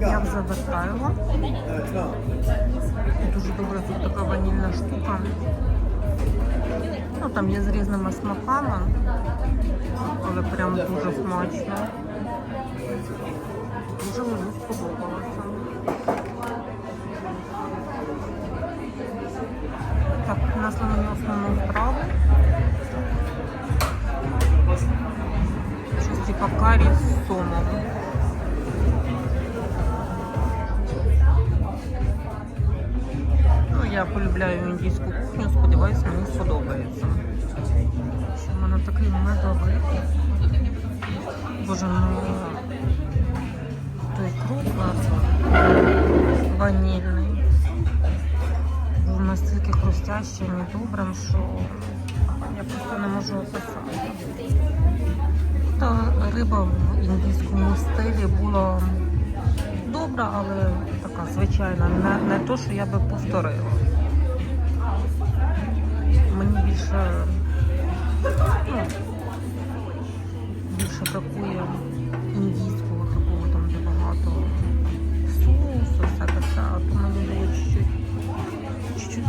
Я вже вертаю. Дуже добре тут така ванільна штука. Ну, там є з різними смаками, але прям дуже смачно. Дуже мені сподобалося. Так, у нас на основну вправу. Щось типа карі з сомом. Я полюбляю індійську кухню, сподіваюся, мені сподобається. В мене такий медовий. Боже, ну той круг у ванільний. Був настільки хрустящим і добрим, що я просто не можу описати. Та риба в індійському стилі була добра, але така звичайна, не, не то, що я би повторила. Мені більше, ну, більше бракує індійського такого, там, де багато соусу, все таке, а то мені було чуть-чуть, чуть-чуть.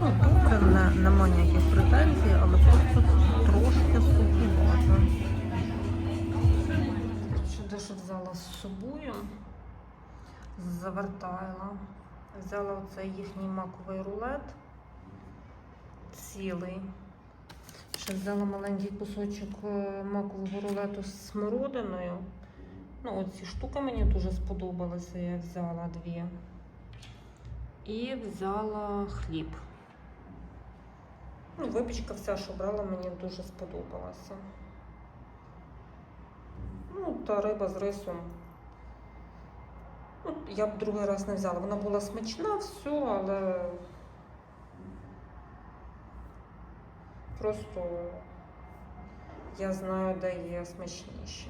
Ну, добре, не, нема ніяких претензій, але просто трошки суховато. Ще дещо взяла з собою, завертала. Взяла оцей їхній маковий рулет цілий. Ще взяла маленький кусочок е, макового рулету з смородиною. Ну, оці штуки мені дуже сподобалися, я взяла дві. І взяла хліб. Ну, випічка вся, що брала, мені дуже сподобалася. Ну, та риба з рисом. Ну, я б другий раз не взяла. Вона була смачна, все, але просто я знаю, де є смачніші.